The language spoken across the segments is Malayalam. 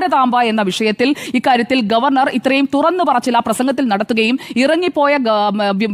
ഭാരതാംബ എന്ന വിഷയത്തിൽ ഇക്കാര്യത്തിൽ ഗവർണർ ഇത്രയും തുറന്നു പറച്ചിൽ ആ പ്രസംഗത്തിൽ നടത്തുകയും ഇറങ്ങിപ്പോയ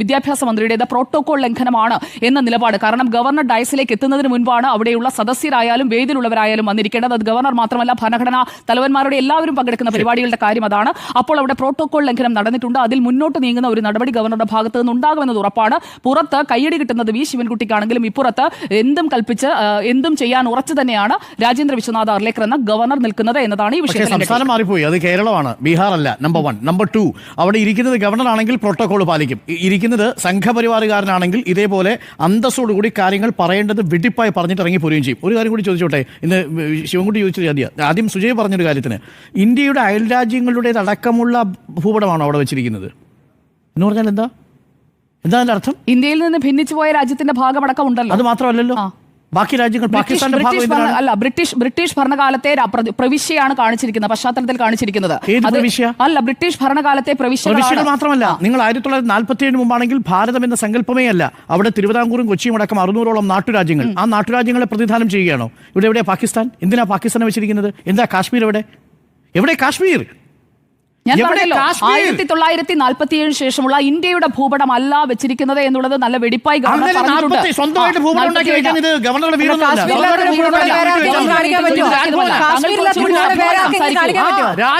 വിദ്യാഭ്യാസ മന്ത്രിയുടേത് പ്രോട്ടോകോൾ ലംഘനമാണ് എന്ന നിലപാട്. കാരണം ഗവർണർ ഡയസിലേക്ക് എത്തുന്നതിന് മുൻപാണ് അവിടെയുള്ള സദസ്യരായാലും വേദിയിലുള്ളവരായാലും വന്നിരിക്കേണ്ടത്. അത് ഗവർണർ മാത്രമല്ല ഭരണഘടനാ തലവന്മാരുടെ എല്ലാവരും പങ്കെടുക്കുന്ന പരിപാടികളുടെ കാര്യം അതാണ്. അപ്പോൾ അവിടെ പ്രോട്ടോകോൾ ലംഘനം നടന്നിട്ടുണ്ട്. അതിൽ മുന്നോട്ട് നീങ്ങുന്ന ഒരു നടപടി ഗവർണറുടെ ഭാഗത്ത് നിന്ന് ഉണ്ടാകുമെന്നത് ഉറപ്പാണ്. പുറത്ത് കയ്യടി കിട്ടുന്നത് വി ശിവൻകുട്ടിക്കാണെങ്കിലും ഇപ്പുറത്ത് എന്തും കൽപ്പിച്ച് എന്തും ചെയ്യാൻ ഉറച്ചു തന്നെയാണ് രാജേന്ദ്ര വിശ്വനാഥ് അർലേക്കർ എന്ന ഗവർണർ നിൽക്കുന്നത് എന്നതാണ് ഈ പക്ഷേ സംസ്ഥാനം മാറിപ്പോയി. അത് കേരളമാണ്. ബീഹാർ അല്ല നമ്പർ വൺ നമ്പർ ടു അവിടെ ഇരിക്കുന്നത് ഗവർണർ ആണെങ്കിൽ പ്രോട്ടോകോൾ പാലിക്കും. ഇരിക്കുന്നത് സംഘപരിവാറുകാരനാണെങ്കിൽ ഇതേപോലെ അന്തസ്സോടുകൂടി കാര്യങ്ങൾ പറയേണ്ടത് വെടിപ്പായി പറഞ്ഞിട്ട് ഇറങ്ങി പോരുകയും ചെയ്യും. ഒരു കാര്യം കൂടി ചോദിച്ചോട്ടെ? ഇന്ന് ശിവൻകുട്ടി ചോദിച്ചത് ആദ്യം. ആദ്യം സുജയ് പറഞ്ഞൊരു കാര്യത്തിന്. ഇന്ത്യയുടെ അയൽ രാജ്യങ്ങളുടേതടക്കമുള്ള ഭൂപടമാണോ അവിടെ വെച്ചിരിക്കുന്നത്? എന്ന് പറഞ്ഞാൽ എന്താ? എന്താ അതിന്റെ അർത്ഥം? ഇന്ത്യയിൽ നിന്ന് ഭിന്നിച്ചു പോയ രാജ്യത്തിന്റെ ഭാഗമടക്കം ഉണ്ടല്ലോ. അത് മാത്രമല്ലല്ലോ. ബാക്കി രാജ്യങ്ങൾ പാകിസ്ഥാന്റെ? അല്ല ബ്രിട്ടീഷ് ബ്രിട്ടീഷ് ഭരണകാലത്തെ പ്രവിശ്യയാണ് കാണിച്ചിരിക്കുന്നത് പശ്ചാത്തലത്തിൽ കാണിച്ചിരിക്കുന്നത്? അല്ല ബ്രിട്ടീഷ് ഭരണകാലത്തെ പ്രവിശ്യ മാത്രമല്ല നിങ്ങൾ ആയിരത്തി തൊള്ളായിരത്തി നാൽപ്പത്തി ഏഴ് മുമ്പാണെങ്കിൽ ഭാരതം എന്ന സങ്കല്പമേ അല്ല. അവിടെ തിരുവിതാംകൂറും കൊച്ചിയും അടക്കം അറുന്നൂറോളം നാട്ടുരാജ്യങ്ങൾ. ആ നാട്ടുരാജ്യങ്ങളെ പ്രതിദാനം ചെയ്യുകയാണോ? ഇവിടെ എവിടെയാണ് പാകിസ്ഥാൻ? എന്തിനാ പാകിസ്ഥാനെ വെച്ചിരിക്കുന്നത്? എന്താ കാശ്മീർ എവിടെ? എവിടെ കാശ്മീർ? ഞാൻ പറഞ്ഞല്ലോ ആയിരത്തി തൊള്ളായിരത്തി നാൽപ്പത്തി ഏഴിന് ശേഷമുള്ള ഇന്ത്യയുടെ ഭൂപടം അല്ല. വെച്ചിരിക്കുന്നത് എന്നുള്ളത് നല്ല വെടിപ്പായി.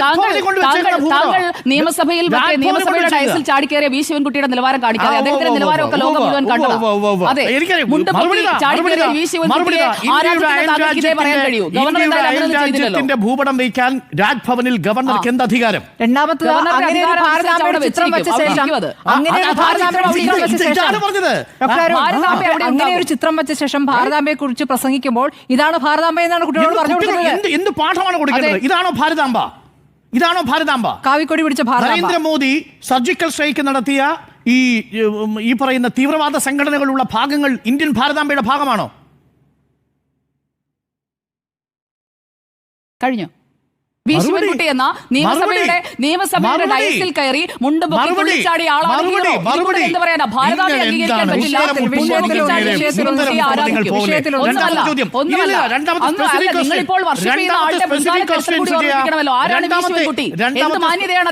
താങ്കൾ നിയമസഭയിൽ നിയമസഭയുടെ ടൈസിൽ. ചാടിക്കേറിയ വി ശിവൻകുട്ടിയുടെ നിലവാരം കാണിക്കാതെ അദ്ദേഹത്തിന്റെ നിലവാരമൊക്കെ ലോകം മുഴുവൻ കണ്ടു കണ്ടതാണ്. അതെ. ചാടിക്കേറിയ വി ശിവൻകുട്ടിയെ ഇതേ. പറയാൻ കഴിയൂ. ഗവർണർ എന്തായാലും ഭൂപടം വയ്ക്കാൻ രാജ്ഭവനിൽ ഗവർണർക്ക് എന്ത് അധികാരം രണ്ടാമത്തത് അങ്ങനെ ഒരു ഭാരതാംബയുടെ ചിത്രം വെച്ച ശേഷം. അങ്ങനെ ഒരു ഭാരതാംബയുടെ ചിത്രം വെച്ച ശേഷം അങ്ങനെ ഒരു ചിത്രം വെച്ച ശേഷം ഭാരതാംബയെ കുറിച്ച് പ്രസംഗിക്കുമ്പോൾ ഇതാണ് ഭാരതാംബ എന്നാണ് കുട്ടികളോട് പറഞ്ഞു കൊടുക്കുന്നത് എന്ത് പാഠമാണ് കൊടുക്കുന്നത്? ഇതാണോ ഭാരതാംബ? ഇതാണോ ഭാരതാംബ? കാവിക്കൊടി പിടിച്ച നരേന്ദ്രമോദി സർജിക്കൽ സ്ട്രൈക്ക് നടത്തിയ ഈ ഈ പറയുന്ന തീവ്രവാദ സംഘടനകളുള്ള ഭാഗങ്ങൾ ഇന്ത്യൻ ഭാരതാംബയുടെ ഭാഗമാണോ? കഴിഞ്ഞു. വി ശിവൻകുട്ടി എന്ന നിയമസഭയുടെ നിയമസഭയുടെ. ഡയസിൽ കയറി മുണ്ട് പൊക്കി ആളാണ്. എന്ത് പറയാനാ? അംഗീകരിക്കാൻ പറ്റില്ല. നിങ്ങളിപ്പോൾ. ആരാണ് വി ശിവൻകുട്ടി? എന്ത് മാന്യതയാണ്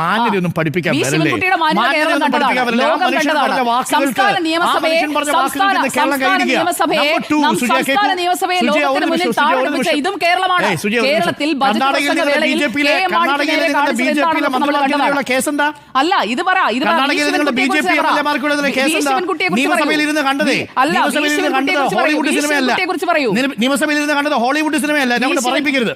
മാന്യതയൊന്നും പഠിപ്പിക്കാൻ വരല്ലേ? ശിവൻകുട്ടിയുടെ മാന്യത കേരളം കണ്ടതാണ്. ലോകം സംസ്ഥാന നിയമസഭയെ സംസ്ഥാന. നിയമസഭയെ സംസ്ഥാന ലോകത്തിന് മുന്നിൽ ഇതും കേരളമാണ്. കേരളത്തിൽ നമ്മൾ അല്ല ഇത് പറ ഇത് നിയമസഭയിൽ ഇരുന്ന് കണ്ടത്? ഹോളിവുഡ് സിനിമയല്ല. എന്നോട് പറയിപ്പിക്കരുത്.